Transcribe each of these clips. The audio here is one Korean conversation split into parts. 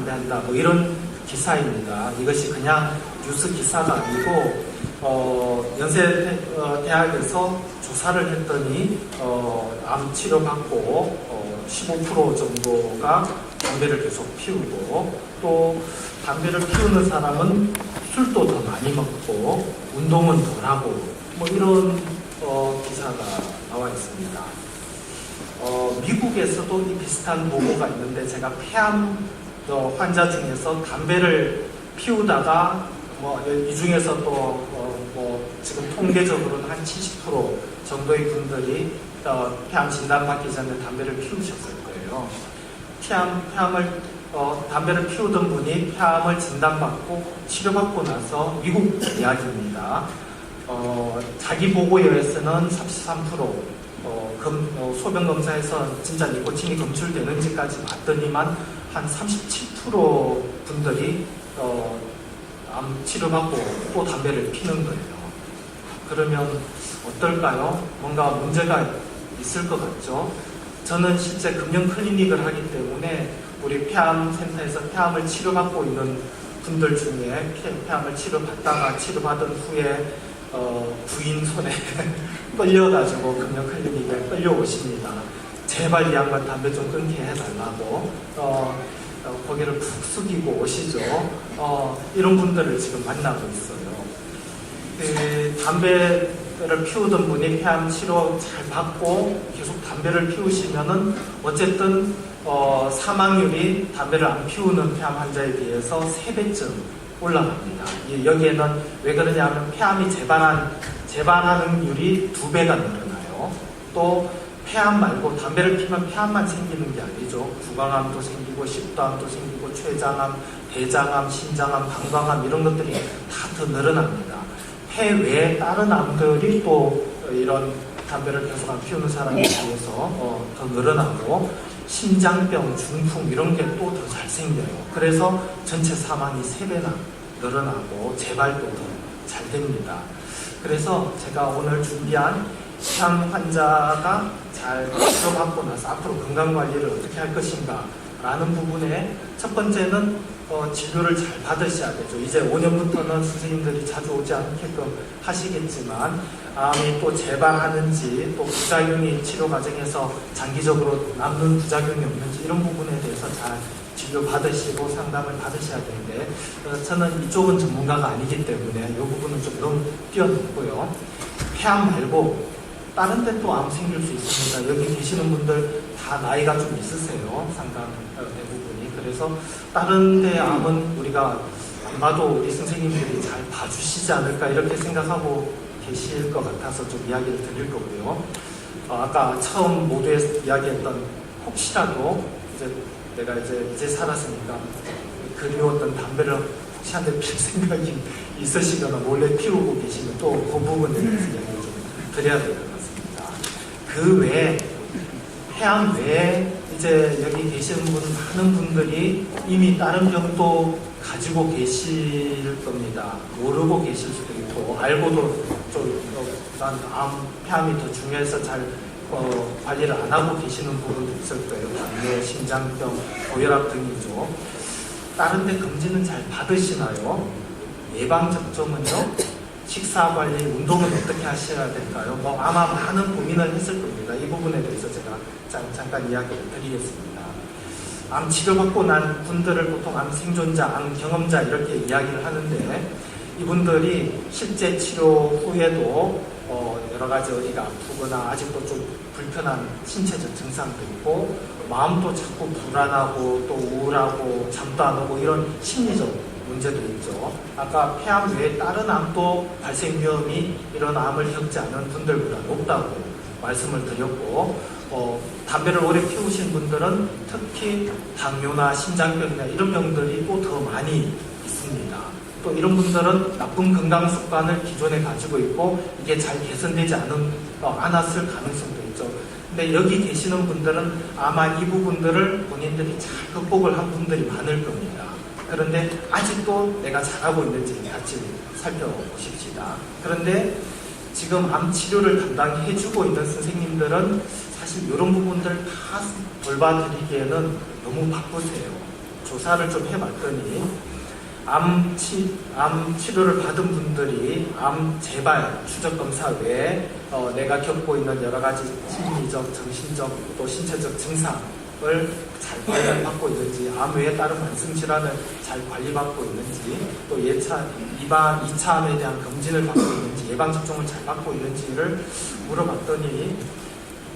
반대한다. 뭐 이런 기사입니다. 이것이 그냥 뉴스 기사가 아니고 어, 연세대학에서 조사를 했더니 어, 암 치료 받고 어, 15% 정도가 담배를 계속 피우고 또 담배를 피우는 사람은 술도 더 많이 먹고 운동은 덜 하고 뭐 이런 어, 기사가 나와 있습니다. 어, 미국에서도 이 비슷한 보고가 있는데 제가 폐암 어, 환자 중에서 담배를 피우다가 뭐 이 중에서 또 어, 뭐 지금 통계적으로는 한 70% 정도의 분들이 어, 폐암 진단 받기 전에 담배를 피우셨을 거예요. 폐암 폐암을 어, 담배를 피우던 분이 폐암을 진단받고 치료받고 나서 미국 이야기입니다. 어, 자기 보고에 의해서는 33% 어, 검, 어, 소변 검사에서 진짜 니코틴이 검출되는지까지 봤더니만 한 37% 분들이 어, 암 치료받고 또 담배를 피는 거예요. 그러면 어떨까요? 뭔가 문제가 있을 것 같죠? 저는 실제 금연 클리닉을 하기 때문에 우리 폐암 센터에서 폐암을 치료받고 있는 분들 중에 폐, 폐암을 치료받다가 치료받은 후에 어, 부인 손에 끌려가지고 금연 클리닉에 끌려오십니다. 제발 이 양반 담배 좀 끊게 해달라고 어, 어, 고개를 푹 숙이고 오시죠. 어, 이런 분들을 지금 만나고 있어요. 그 담배를 피우던 분이 폐암 치료 잘 받고 계속 담배를 피우시면은 어쨌든 어, 사망률이 담배를 안 피우는 폐암 환자에 비해서 3배쯤 올라갑니다. 이- 여기에는 왜 그러냐면 폐암이 재발한, 재발하는 율이 2배가 늘어나요. 또 폐암 말고 담배를 피면 폐암만 생기는 게 아니죠. 구강암도 생기고 식도암도 생기고 췌장암, 대장암, 신장암, 방광암 이런 것들이 다 더 늘어납니다. 폐 외에 다른 암들이 또 이런 담배를 계속 안 피우는 사람에 비해서 어, 더 늘어나고 심장병, 중풍 이런 게 또 더 잘 생겨요. 그래서 전체 사망이 3배나 늘어나고 재발도 더 잘 됩니다. 그래서 제가 오늘 준비한 폐암 환자가 잘 치료받고 나서 앞으로 건강 관리를 어떻게 할 것인가 라는 부분에 첫 번째는 어, 진료를 잘 받으셔야 되죠. 이제 5년부터는 선생님들이 자주 오지 않게끔 하시겠지만 암이 또 재발하는지 또 부작용이 치료 과정에서 장기적으로 남는 부작용이 없는지 이런 부분에 대해서 잘 진료 받으시고 상담을 받으셔야 되는데 어, 저는 이쪽은 전문가가 아니기 때문에 이 부분은 좀 너무 뛰어넘고요. 폐암 말고 다른 데 또 암 생길 수 있습니다. 여기 계시는 분들 다 나이가 좀 있으세요. 상당 어, 대부분이. 그래서 다른 데 암은 우리가 안 봐도 우리 선생님들이 잘 봐주시지 않을까 이렇게 생각하고 계실 것 같아서 좀 이야기를 드릴 거고요. 어, 아까 처음 모두에서 이야기했던 혹시라도 이제 내가 이제 이제 살았으니까 그리웠던 담배를 혹시 한대 필 생각이 있으시거나 몰래 피우고 계시면 또 그 부분에 대해서 이야기를 좀 드려야 같습니다. 그 외에 폐암 외에 이제 여기 계시는 분 많은 분들이 이미 다른 병도 가지고 계실 겁니다. 모르고 계실 수도 있고 알고도 좀난 암 폐암이 더 중요해서 잘 어, 관리를 안 하고 계시는 부분도 있을 거예요. 당뇨, 심장병, 고혈압 등이죠. 다른 데 검진은 잘 받으시나요? 예방 접종은요? 식사 관리, 운동은 어떻게 하셔야 될까요? 뭐 아마 많은 고민을 했을 겁니다. 이 부분에 대해서 제가 잠, 잠깐 이야기를 드리겠습니다. 암 치료받고 난 분들을 보통 암 생존자, 암 경험자 이렇게 이야기를 하는데 이분들이 실제 치료 후에도 어, 여러 가지 어디가 아프거나 아직도 좀 불편한 신체적 증상도 있고 마음도 자꾸 불안하고 또 우울하고 잠도 안 오고 이런 심리적 문제도 있죠. 아까 폐암 외에 다른 암도 발생 위험이 이런 암을 겪지 않은 분들보다 높다고 말씀을 드렸고 어, 담배를 오래 피우신 분들은 특히 당뇨나 심장병이나 이런 병들이 또 더 많이 있습니다. 또 이런 분들은 나쁜 건강 습관을 기존에 가지고 있고 이게 잘 개선되지 않은, 어, 않았을 가능성도 있죠. 근데 여기 계시는 분들은 아마 이 부분들을 본인들이 잘 극복을 한 분들이 많을 겁니다. 그런데 아직도 내가 잘하고 있는지 같이 살펴보십시다. 그런데 지금 암 치료를 담당해주고 있는 선생님들은 사실 이런 부분들 다 돌봐드리기에는 너무 바쁘세요. 조사를 좀 해봤더니 암, 치, 암 치료를 받은 분들이 암 재발 추적 검사 외에 어, 내가 겪고 있는 여러 가지 심리적, 정신적 또 신체적 증상을 잘 관리받고 있는지 암 외에 다른 만성 질환을 잘 관리받고 있는지 또 예차 이반 2차 암에 대한 검진을 받고 있는지 예방 접종을 잘 받고 있는지를 물어봤더니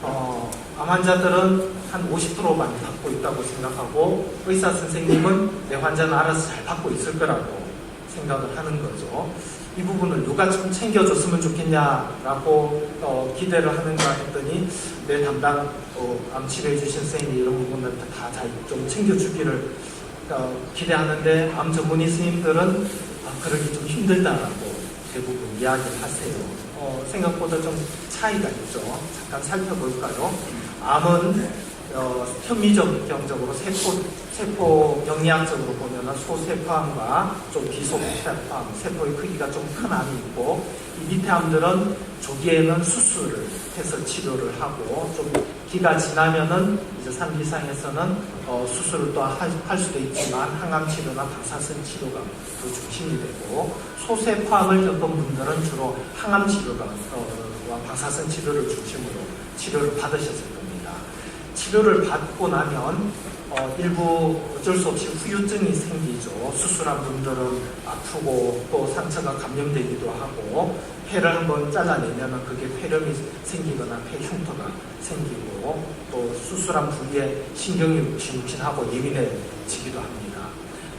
어, 암 환자들은 한 50%만 받고 있다고 생각하고 의사 선생님은 내 환자는 알아서 잘 받고 있을 거라고 생각을 하는 거죠. 이 부분을 누가 좀 챙겨줬으면 좋겠냐라고 어, 기대를 하는가 했더니 내 담당 어, 암 치료해 주신 선생님이 이런 부분을 다잘좀 챙겨주기를 어, 기대하는데 암 전문의 스님들은 아, 그러기 좀 힘들다라고 대부분 이야기를 하세요. 어, 생각보다 좀 차이가 있죠. 잠깐 살펴볼까요? 암은 어, 현미적 경적으로 세포, 세포 영리학적으로 보면 소세포암과 좀 비소세포암, 세포의 크기가 좀 큰 암이 있고 이 밑에 암들은 조기에는 수술을 해서 치료를 하고 좀 기가 지나면은 이제 3기 이상에서는 어, 수술을 또 할 수도 있지만 항암 치료나 방사선 치료가 더 중심이 되고 소세포암을 겪은 분들은 주로 항암 치료가 어, 와 방사선 치료를 중심으로 치료를 받으셨을 겁니다. 치료를 받고 나면 어, 일부 어쩔 수 없이 후유증이 생기죠. 수술한 분들은 아프고 또 상처가 감염되기도 하고 폐를 한번 잘라내면 그게 폐렴이 생기거나 폐 흉터가 생기고 또 수술한 부위에 신경이 묵신묵신하고 예민해지기도 합니다.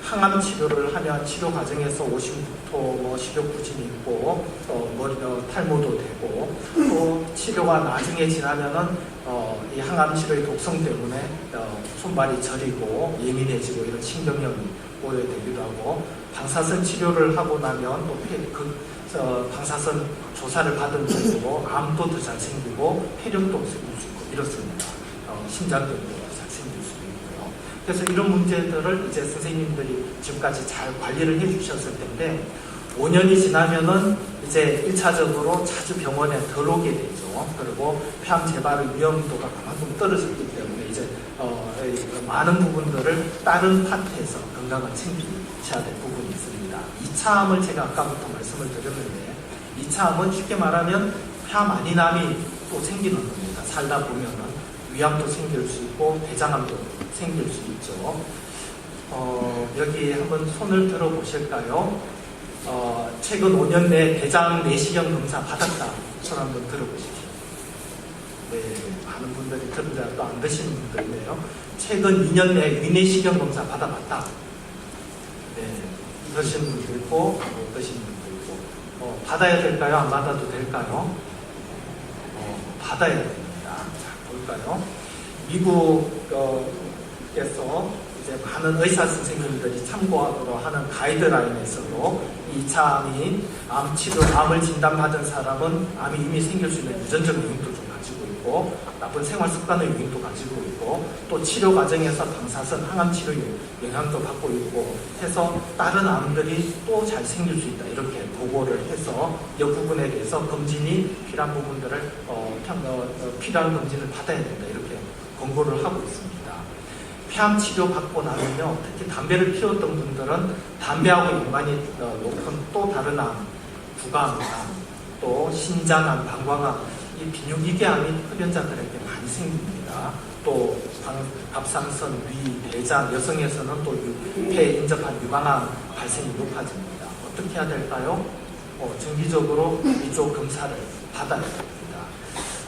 항암 치료를 하면 치료 과정에서 오심부터 뭐 식욕 부진이 있고 또 머리 어, 탈모도 되고 또 치료가 나중에 지나면은 어, 이 항암 치료의 독성 때문에 어, 손발이 저리고 예민해지고 이런 신경염이 오래되기도 하고 방사선 치료를 하고 나면 또 폐, 그, 어, 방사선 조사를 받은 분도 암도 더 잘 생기고 폐렴도 생길 수 있고 이렇습니다. 어, 심장병도. 그래서 이런 문제들을 이제 선생님들이 지금까지 잘 관리를 해 주셨을 텐데 5년이 지나면은 이제 1차적으로 자주 병원에 덜 오게 되죠. 그리고 폐암 재발의 위험도가 그만큼 떨어졌기 때문에 이제 어, 이 많은 부분들을 다른 파트에서 건강을 챙기셔야 될 부분이 있습니다. 2차암을 제가 아까부터 말씀을 드렸는데 2차암은 쉽게 말하면 폐암 아닌 암이 또 생기는 겁니다. 살다 보면은 위암도 생길 수 있고 대장암도 생길 수 있죠. 어, 여기 한번 손을 들어 보실까요? 어, 최근 5년 내 대장 내시경 검사 받았다. 손 한번 들어보십시오. 네, 많은 분들이 들으자 또안 드시는 분들이네요. 최근 2년 내 위내시경 검사 받아봤다. 네, 드시는 분도 있고, 못 드시는 분도 있고. 어, 받아야 될까요? 안 받아도 될까요? 어, 받아야 됩니 볼까요? 미국에서 이제 많은 의사 선생님들이 참고하도록 하는 가이드라인에서도 2차 암이 암 치료, 암을 진단받은 사람은 암이 이미 생길 수 있는 유전적 요인도 좀 있고 나쁜 생활 습관의 요인도 가지고 있고 또 치료 과정에서 방사선, 항암 치료 영향도 받고 있고 해서 다른 암들이 또 잘 생길 수 있다 이렇게 보고를 해서 이 부분에 대해서 검진이 필요한 부분들을 어, 평- 어, 어, 필요한 검진을 받아야 된다 이렇게 권고를 하고 있습니다. 폐암 치료 받고 나면요, 특히 담배를 피웠던 분들은 담배하고 연관이 어, 높은 또 다른 암, 구강암, 또 신장암, 방광암, 이 비뇨기계암이 흡연자들에게 많이 생깁니다. 또 방- 갑상선, 위, 대장, 여성에서는 또 유- 폐에 인접한 유방암 발생이 높아집니다. 어떻게 해야 될까요? 어, 정기적으로 이쪽 검사를 받아야 됩니다.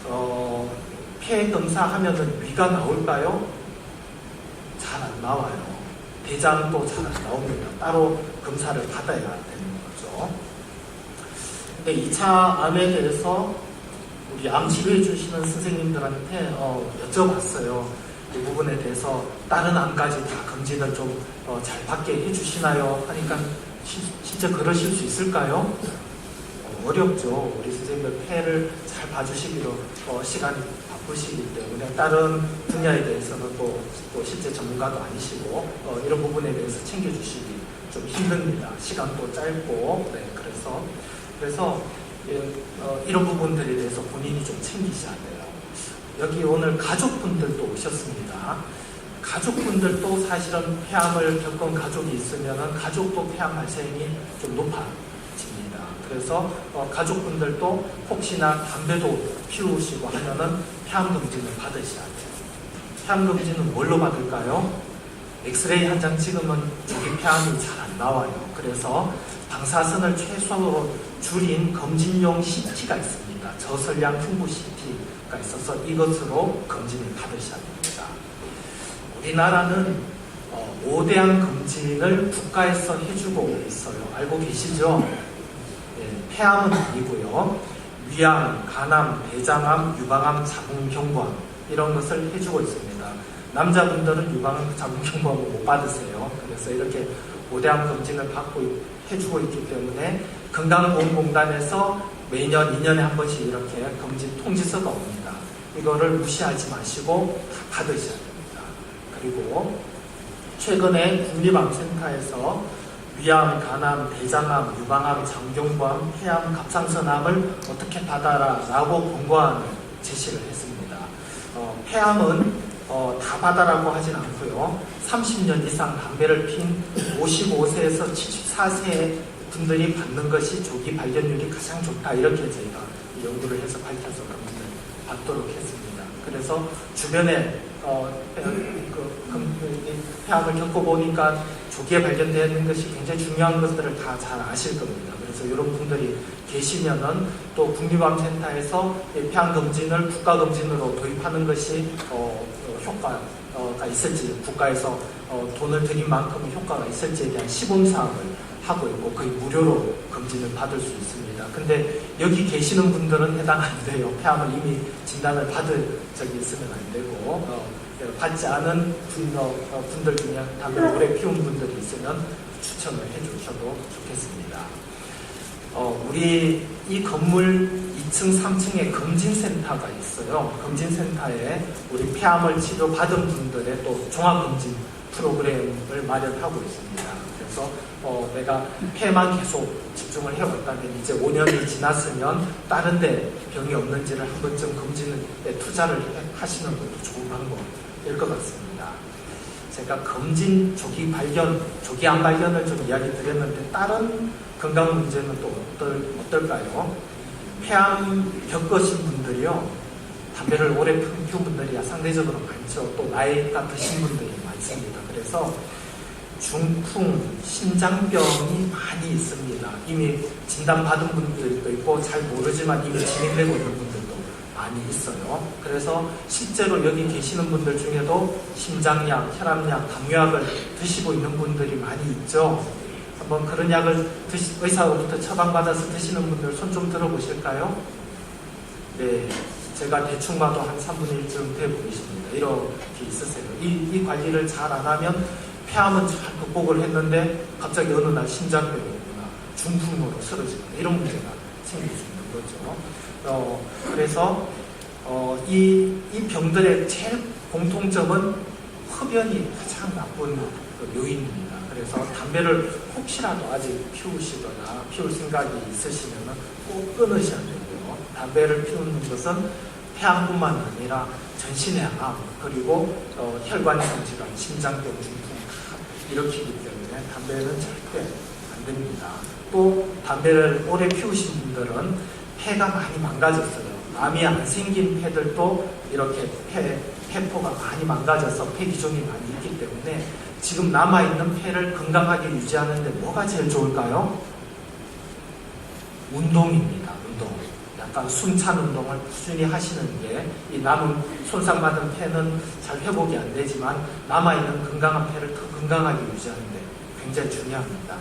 어, 폐 검사하면은 위가 나올까요? 잘 안 나와요. 대장도 잘 안 나옵니다. 따로 검사를 받아야 되는 거죠. 근데 2차 암에 대해서 우리 암 치료해 주시는 선생님들한테 어, 여쭤봤어요. 이 부분에 대해서 다른 암까지 다 검진을 좀 잘 받게 해주시나요? 하니까 시- 진짜 그러실 수 있을까요? 어, 어렵죠. 우리 선생님들 폐를 잘 봐주시기로 어, 시간이 바쁘시기 때문에 다른 분야에 대해서는 또, 또 실제 전문가도 아니시고 어, 이런 부분에 대해서 챙겨주시기 좀 힘듭니다. 시간도 짧고 네, 그래서 그래서 예, 어, 이런 부분들에 대해서 본인이 좀 챙기셔야 돼요. 여기 오늘 가족분들도 오셨습니다. 가족분들도 사실은 폐암을 겪은 가족이 있으면 가족도 폐암 발생이 좀 높아집니다. 그래서 어, 가족분들도 혹시나 담배도 피우시고 하면은 폐암 검진을 받으셔야 돼요. 폐암 검진은 뭘로 받을까요? 엑스레이 한 장 찍으면 조기 폐암이 잘 안 나와요. 그래서 방사선을 최소로 줄인 검진용 CT가 있습니다. 저설량 흉부 CT가 있어서 이것으로 검진을 받으셔야 됩니다. 우리나라는 어, 5대양 검진을 국가에서 해주고 있어요. 알고 계시죠? 예, 폐암은 아니고요. 위암, 간암, 대장암, 유방암, 자궁경부암 이런 것을 해주고 있습니다. 남자분들은 유방암, 자궁경부암을 못 받으세요. 그래서 이렇게 5대암 검진을 받고 있- 해주고 있기 때문에 건강보험공단에서 매년 2년에 한 번씩 이렇게 검진 통지서가 옵니다. 이거를 무시하지 마시고 다 받으셔야 됩니다. 그리고 최근에 국립암센터에서 위암, 간암, 대장암, 유방암, 장경부암, 폐암, 갑상선암을 어떻게 받아라 라고 권고안을 제시를 했습니다. 어, 폐암은 어, 다 받아라고 하진 않고요. 30년 이상 담배를 핀 55세에서 74세 분들이 받는 것이 조기 발견율이 가장 좋다. 이렇게 저희가 연구를 해서 밝혀서 검진을 받도록 했습니다. 그래서 주변에 어, 폐- 그, 금- 이 폐암을 겪어보니까 조기에 발견되는 것이 굉장히 중요한 것들을 다 잘 아실 겁니다. 그래서 이런 분들이 계시면은 또 국립암센터에서 이 폐암 검진을 국가 검진으로 도입하는 것이 어, 어, 효과가 있을지 국가에서 어, 돈을 들인 만큼 효과가 있을지에 대한 시범 사업을 하고 있고 거의 무료로 검진을 받을 수 있습니다. 근데 여기 계시는 분들은 해당 안 돼요. 폐암을 이미 진단을 받을 적이 있으면 안 되고 어, 받지 않은 분, 어, 분들 중에 담배를 오래 피운 분들이 있으면 추천을 해주셔도 좋겠습니다. 어, 우리 이 건물 2층, 3층에 검진센터가 있어요. 검진센터에 우리 폐암을 치료받은 분들의 또 종합검진 프로그램을 마련하고 있습니다. 그래서 어, 내가 폐만 계속 집중을 해왔다면 이제 5년이 지났으면 다른 데 병이 없는지를 한 번쯤 검진에 투자를 해- 하시는 것도 좋은 방법일 것 같습니다. 제가 검진 조기 발견, 조기 암 발견을 좀 이야기 드렸는데 다른 건강 문제는 또 어떨, 어떨까요? 폐암 겪으신 분들이요. 담배를 오래 피운 분들이 상대적으로 많죠. 또 나이가 드신 분들이 많습니다. 그래서 중풍, 심장병이 많이 있습니다. 이미 진단받은 분들도 있고 잘 모르지만 이미 진행되고 있는 분들도 많이 있어요. 그래서 실제로 여기 계시는 분들 중에도 심장약, 혈압약, 당뇨약을 드시고 있는 분들이 많이 있죠. 한번 그런 약을 드시, 의사로부터 처방받아서 드시는 분들 손 좀 들어보실까요? 네. 제가 대충 봐도 한 3분의 1쯤 돼 보이십니다. 이렇게 있으세요. 이, 이 관리를 잘 안 하면 폐암은 잘 극복을 했는데 갑자기 어느 날 심장병이 오거나 중풍으로 쓰러지거나 이런 문제가 생길 수 있는 거죠. 어, 그래서 어, 이, 이 병들의 제일 공통점은 흡연이 가장 나쁜 그 요인입니다. 그래서 담배를 혹시라도 아직 피우시거나 피울 생각이 있으시면 꼭 끊으셔야 되고요. 담배를 피우는 것은 폐암뿐만 아니라 전신의 암 그리고 어, 혈관 성 질환, 심장병, 다 일으키기 때문에 담배는 절대 안 됩니다. 또 담배를 오래 피우신 분들은 폐가 많이 망가졌어요. 암이 안 생긴 폐들도 이렇게 폐, 폐포가 많이 망가져서 폐 기종이 많이 있기 때문에 지금 남아있는 폐를 건강하게 유지하는데 뭐가 제일 좋을까요? 운동입니다. 운동. 약간 숨찬 운동을 꾸준히 하시는 게 이 남은 손상받은 폐는 잘 회복이 안 되지만 남아있는 건강한 폐를 더 건강하게 유지하는데 굉장히 중요합니다.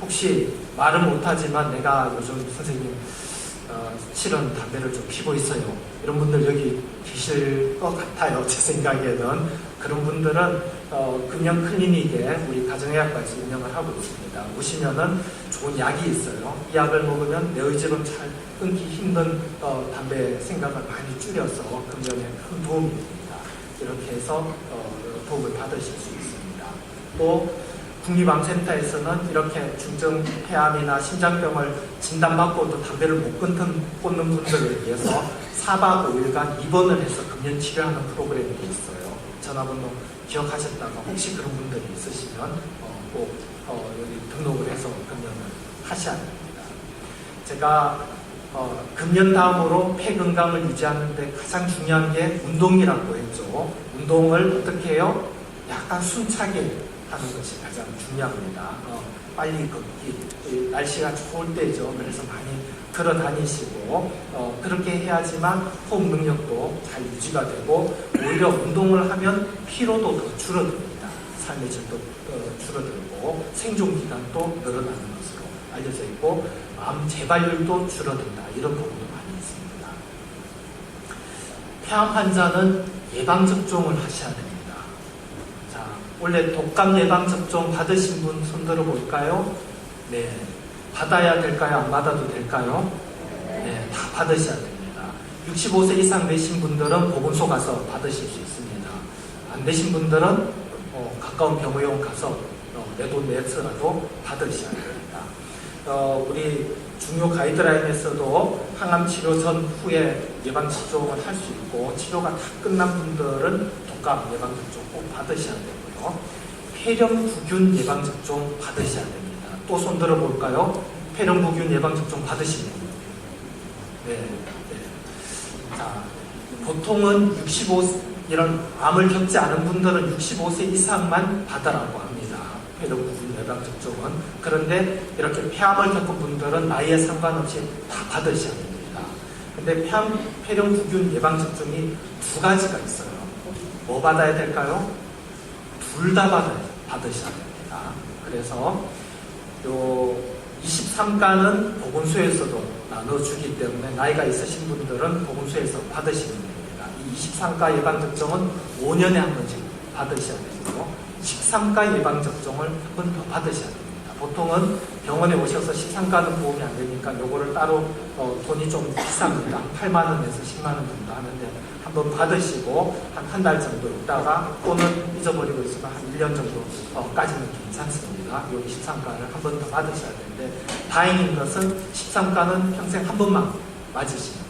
혹시 말은 못하지만 내가 요즘 선생님 어, 실은 담배를 좀 피고 있어요. 이런 분들 여기 계실 것 같아요. 제 생각에는. 그런 분들은 어, 금연 클리닉에 우리 가정의학까지 운영을 하고 있습니다. 오시면은 좋은 약이 있어요. 이 약을 먹으면 내 의지로 잘 끊기 힘든 어, 담배 생각을 많이 줄여서 금연에 큰 도움이 됩니다. 이렇게 해서 어, 도움을 받으실 수 있습니다. 또 국립암센터에서는 이렇게 중증 폐암이나 심장병을 진단받고도 담배를 못 끊는, 꽂는 분들을 위해서 4박 5일간 입원을 해서 금연 치료하는 프로그램이 있어요. 전화번호 기억하셨다가 혹시 그런 분들이 있으시면 어, 꼭 어, 여기 등록을 해서 금연을 하셔야 됩니다. 제가 어, 금연 다음으로 폐 건강을 유지하는데 가장 중요한 게 운동이라고 했죠. 운동을 어떻게 해요? 약간 숨차게 하는 것이 가장 중요합니다. 어, 빨리 걷기, 이 날씨가 좋을 때죠. 그래서 많이 걸어 다니시고 어, 그렇게 해야지만 호흡 능력도 잘 유지가 되고 오히려 운동을 하면 피로도 더 줄어듭니다. 삶의 질도 어, 줄어들고 생존 기간도 늘어나는 것으로 알려져 있고 암 재발률도 줄어든다 이런 보고도 많이 있습니다. 폐암 환자는 예방 접종을 하셔야 됩니다. 자, 원래 독감 예방 접종 받으신 분 손들어 볼까요? 네, 받아야 될까요? 안 받아도 될까요? 네, 다 받으셔야 됩니다. 65세 이상 되신 분들은 보건소 가서 받으실 수 있습니다. 안 되신 분들은 어, 가까운 병의원 가서 어, 내돈 내서라도 받으셔야 됩니다. 어, 우리 중요 가이드라인에서도 항암 치료 전 후에 예방 접종을 할 수 있고 치료가 다 끝난 분들은 독감 예방 접종 꼭 받으셔야 되고요. 폐렴구균 예방 접종 받으셔야 됩니다. 또 손들어 볼까요? 폐렴구균 예방 접종 받으신 분. 네, 네. 자, 보통은 65 이런 암을 겪지 않은 분들은 65세 이상만 받으라고 합니다. 폐렴구균 예방 접종은 그런데 이렇게 폐암을 겪은 분들은 나이에 상관없이 다 받으셔야 됩니다. 근데 폐암 폐렴구균 예방 접종이 두 가지가 있어요. 뭐 받아야 될까요? 둘다 받으셔야 됩니다. 그래서 요 23가는 보건소에서도 나눠주기 때문에 나이가 있으신 분들은 보건소에서 받으시면 됩니다. 이 23가 예방접종은 5년에 한 번씩 받으셔야 되고 13가 예방접종을 한 번 더 받으셔야 됩니다. 보통은 병원에 오셔서 13가는 보험이 안 되니까 요거를 따로 어, 돈이 좀 비쌉니다. 한 8만 원에서 10만 원 정도 하는데 한번 받으시고 한 한 달 정도 있다가 또는 잊어버리고 있으면 한 1년 정도까지는 괜찮습니다. 요 13가를 한 번 더 받으셔야 되는데 다행인 것은 13가는 평생 한 번만 맞으시면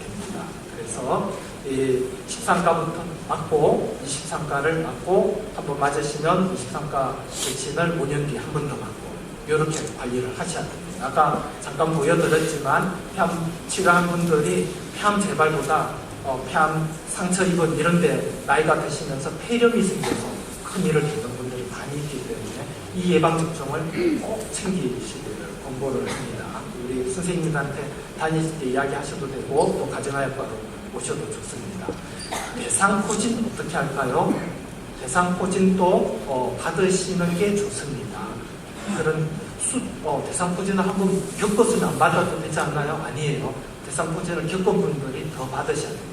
됩니다. 그래서 이 13가부터 맞고 23가를 맞고 한 번 맞으시면 23가 백신을 5년 뒤에 한 번 더 맞고 이렇게 관리를 하셔야 됩니다. 아까 잠깐 보여드렸지만 폐암 치료한 분들이 폐암 재발보다 어, 폐암 상처 입은 이런데 나이가 드시면서 폐렴이 생겨서 큰 일을 겪는 분들이 많이 있기 때문에 이 예방 접종을 꼭 챙기시기를 권고를 합니다. 우리 선생님한테 다니실 때 이야기하셔도 되고 또 가정의학과로 오셔도 좋습니다. 대상 포진 어떻게 할까요? 대상 포진도 어, 받으시는 게 좋습니다. 그런 수, 어, 대상 포진을 한번 겪었으면 안 받아도 되지 않나요? 아니에요. 대상 포진을 겪은 분들이 더 받으셔야 됩니다.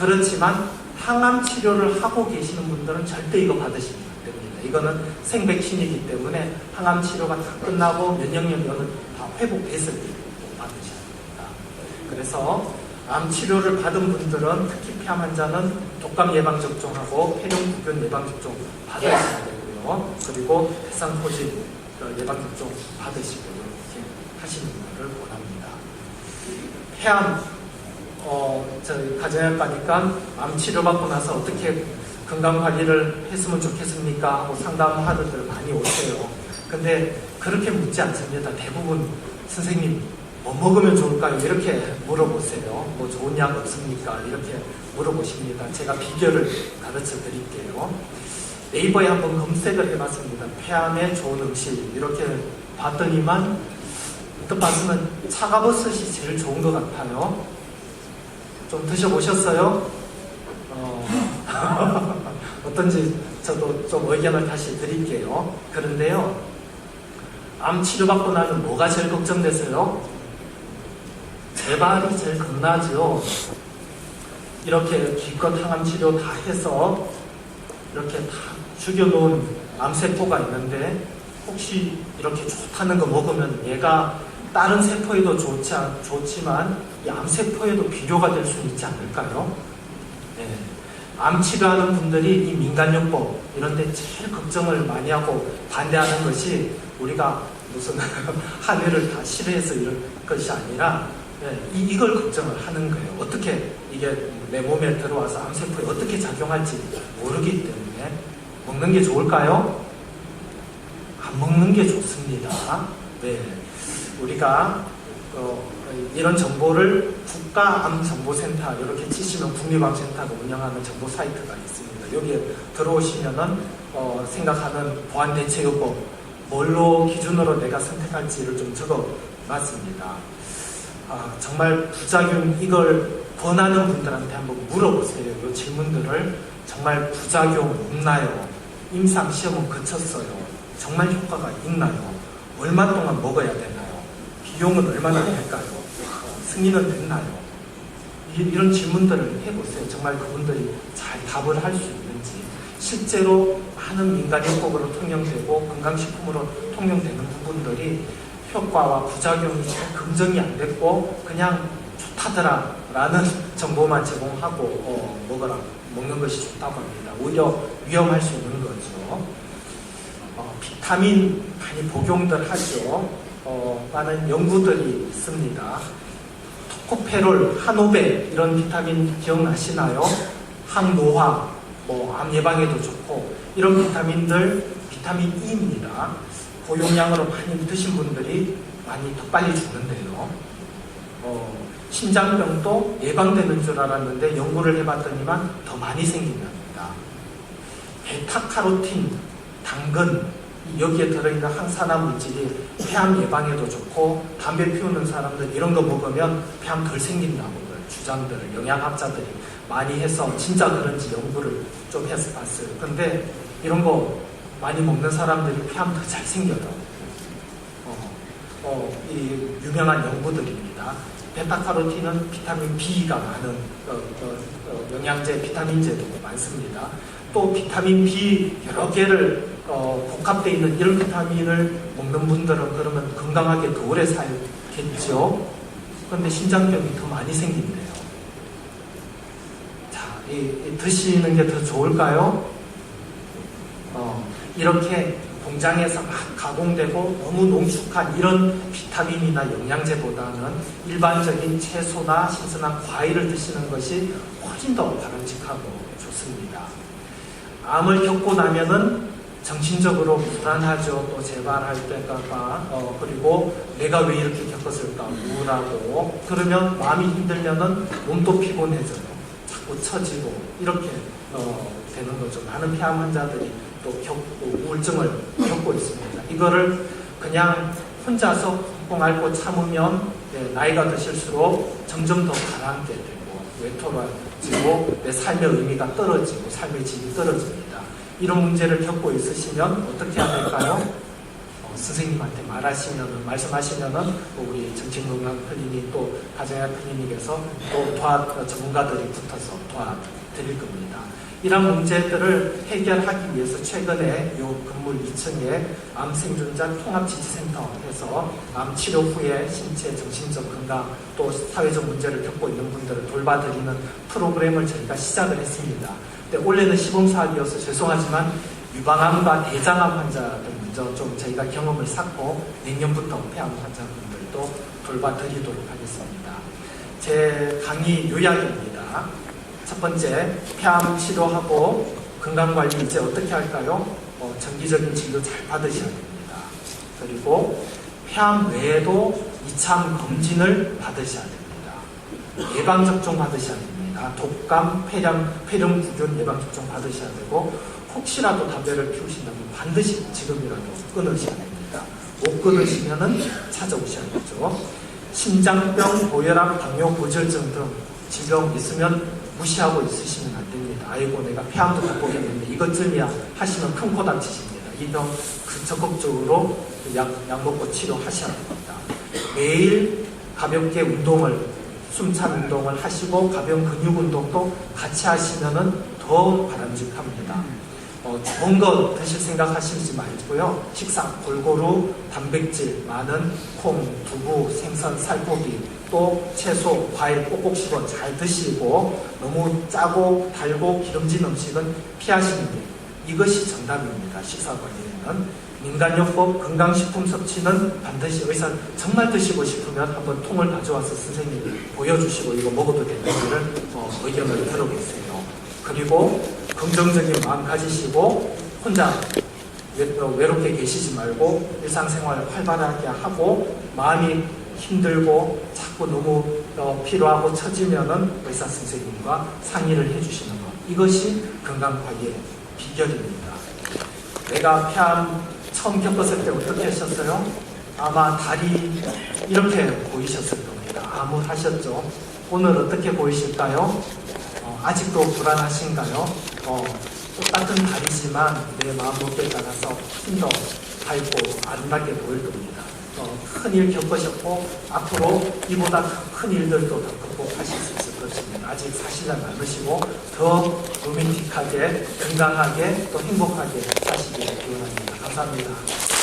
그렇지만 항암 치료를 하고 계시는 분들은 절대 이거 받으시면 안 됩니다. 이거는 생백신이기 때문에 항암 치료가 다 끝나고 면역력은 다 회복됐을 때 받으셔야 됩니다. 그래서 암 치료를 받은 분들은 특히 폐암 환자는 독감 예방 접종하고 폐렴 구균 예방 접종 받으셔야 되고요. 그리고 대상포진 예방 접종 받으시고 이렇게 하시는 분들을 원합니다. 폐암 어, 가정의학과니까 암 치료받고 나서 어떻게 건강 관리를 했으면 좋겠습니까? 하고 상담하는 들 많이 오세요. 근데 그렇게 묻지 않습니다. 대부분 선생님 뭐 먹으면 좋을까요? 이렇게 물어보세요. 뭐 좋은 약 없습니까? 이렇게 물어보십니다. 제가 비결을 가르쳐 드릴게요. 네이버에 한번 검색을 해봤습니다. 폐암에 좋은 음식 이렇게 봤더니만 어떤 봤으면 차가버섯이 제일 좋은 것 같아요. 좀 드셔보셨어요? 어, 어떤지 저도 좀 의견을 다시 드릴게요. 그런데요, 암 치료받고 나면 뭐가 제일 걱정되세요? 재발이 제일 겁나죠. 이렇게 기껏 항암 치료 다 해서 이렇게 다 죽여놓은 암세포가 있는데 혹시 이렇게 좋다는 거 먹으면 얘가 다른 세포에도 좋지, 않- 좋지만 이 암세포에도 비료가 될 수 있지 않을까요? 네. 암 치료하는 분들이 이 민간요법 이런 데 제일 걱정을 많이 하고 반대하는 것이 우리가 무슨 하늘을 다 싫어해서 이런 것이 아니라 네, 이, 이걸 걱정을 하는 거예요. 어떻게 이게 내 몸에 들어와서 암세포에 어떻게 작용할지 모르기 때문에 먹는 게 좋을까요? 안 먹는 게 좋습니다. 네. 우리가 어, 이런 정보를 국가암정보센터 이렇게 치시면 국립암센터가 운영하는 정보 사이트가 있습니다. 여기에 들어오시면은 어, 생각하는 보안대책요법 뭘로 기준으로 내가 선택할지를 좀 적어 놨습니다. 아, 정말 부작용 이걸 권하는 분들한테 한번 물어보세요. 이 질문들을 정말 부작용 없나요? 임상 시험은 거쳤어요. 정말 효과가 있나요? 얼마 동안 먹어야 되나요? 비용은 얼마나 될까요? 어, 승인은 됐나요? 이, 런 질문들을 해보세요. 정말 그분들이 잘 답을 할 수 있는지 실제로 많은 민간요법으로 통용되고 건강식품으로 통용되는 부분들이 효과와 부작용이 잘 검증이 안 됐고 그냥 좋다더라 라는 정보만 제공하고 어, 먹어라 먹는 것이 좋다고 합니다. 오히려 위험할 수 있는 거죠. 어, 비타민 많이 복용들 하죠. 어, 많은 연구들이 있습니다. 토코페롤, 한오베 이런 비타민 기억나시나요? 항노화, 뭐 암 예방에도 좋고 이런 비타민들 비타민 E입니다. 고용량으로 많이 드신 분들이 많이 더 빨리 죽는데요. 어, 심장병도 예방되는 줄 알았는데 연구를 해봤더니만 더 많이 생긴답니다. 베타카로틴, 당근 여기에 들어있는 항산화 물질이 폐암 예방에도 좋고 담배 피우는 사람들 이런 거 먹으면 폐암 덜 생긴다고들 주장들 영양학자들이 많이 해서 진짜 그런지 연구를 좀 해서 봤어요. 근데 이런 거 많이 먹는 사람들이 폐암 더 잘 생겨요. 어, 어, 이 유명한 연구들입니다. 베타카로틴은 비타민 B가 많은 어, 어, 어, 영양제, 비타민제도 많습니다. 또 비타민 B 여러 개를 어, 복합되어 있는 이런 비타민을 먹는 분들은 그러면 건강하게 더 오래 살겠죠. 그런데 신장병이 더 많이 생긴대요. 자, 이, 이 드시는 게 더 좋을까요? 어, 이렇게 공장에서 막 가공되고 너무 농축한 이런 비타민이나 영양제보다는 일반적인 채소나 신선한 과일을 드시는 것이 훨씬 더 바람직하고 좋습니다. 암을 겪고 나면은 정신적으로 불안하죠. 또 재발할 때가 어, 그리고 내가 왜 이렇게 겪었을까 우울하고 그러면 마음이 힘들면은 몸도 피곤해져요. 자꾸 처지고 이렇게 어, 되는 거죠. 많은 폐암 환자들이 또 겪고 우울증을 겪고 있습니다. 이거를 그냥 혼자서 꽁꽁 앓고 참으면 네, 나이가 드실수록 점점 더 가라앉게 되고 외톨어지고 내 삶의 의미가 떨어지고 삶의 질이 떨어집니다. 이런 문제를 겪고 있으시면 어떻게 해야 될까요? 어, 선생님한테 말하시면은 말씀하시면은 또 우리 정신건강 클리닉 또 가정의학 클리닉에서 또 도와 전문가들이 붙어서 도와드릴 겁니다. 이런 문제들을 해결하기 위해서 최근에 요 건물 2층에 암생존자 통합지지센터에서 암 치료 후에 신체 정신적 건강 또 사회적 문제를 겪고 있는 분들을 돌봐드리는 프로그램을 저희가 시작을 했습니다. 근데 원래는 시범사학이어서 죄송하지만 유방암과 대장암 환자들 먼저 좀 저희가 경험을 쌓고 내년부터 폐암 환자분들도 돌봐드리도록 하겠습니다. 제 강의 요약입니다. 첫 번째, 폐암 치료하고 건강관리 이제 어떻게 할까요? 어, 정기적인 진료 잘 받으셔야 됩니다. 그리고 폐암 외에도 이참 검진을 받으셔야 됩니다. 예방접종 받으셔야 됩니다. 독감, 폐렴, 폐렴구균 예방접종 받으셔야 되고 혹시라도 담배를 피우신다면 반드시 지금이라도 끊으셔야 됩니다. 못 끊으시면은 찾아오셔야겠죠. 심장병, 고혈압, 당뇨, 고지혈증 등 질병 있으면 무시하고 있으시면 안 됩니다. 아이고 내가 폐암도 극복했는데 이것쯤이야 하시면 큰 코 다치십니다. 이 병 적극적으로 약, 약 먹고 치료하셔야 됩니다. 매일 가볍게 운동을 숨찬 운동을 하시고 가벼운 근육 운동도 같이 하시면은 더 바람직합니다. 어, 좋은 거 드실 생각 하시지 말고요. 식사 골고루 단백질 많은 콩, 두부, 생선, 살코기 또 채소, 과일 꼭꼭 씹어 잘 드시고 너무 짜고 달고 기름진 음식은 피하시는 게 이것이 정답입니다. 식사 관리에는 민간요법 건강식품 섭취는 반드시 의사 정말 드시고 싶으면 한번 통을 가져와서 선생님 보여주시고 이거 먹어도 되는지를 어, 의견을 들어보세요. 그리고 긍정적인 마음 가지시고 혼자 외- 어, 외롭게 계시지 말고 일상생활 활발하게 하고 마음이 힘들고 자꾸 너무 어, 필요하고 처지면은 의사 선생님과 상의를 해주시는 것 이것이 건강 관리의 비결입니다. 내가 폐암 처음 겪었을 때 어떻게 하셨어요? 아마 다리 이렇게 보이셨을 겁니다. 암울하셨죠? 오늘 어떻게 보이실까요? 어, 아직도 불안하신가요? 어, 똑같은 다리지만 내 마음 먹기에 따라서 힘도 밝고 아름답게 보일 겁니다. 어, 큰일 겪으셨고 앞으로 이보다 큰 일들도 더 극복하실 수 있을 것입니다. 아직 사실은 많으시고 더 로맨틱하게 건강하게 또 행복하게 사시기를 기원합니다. 감사합니다.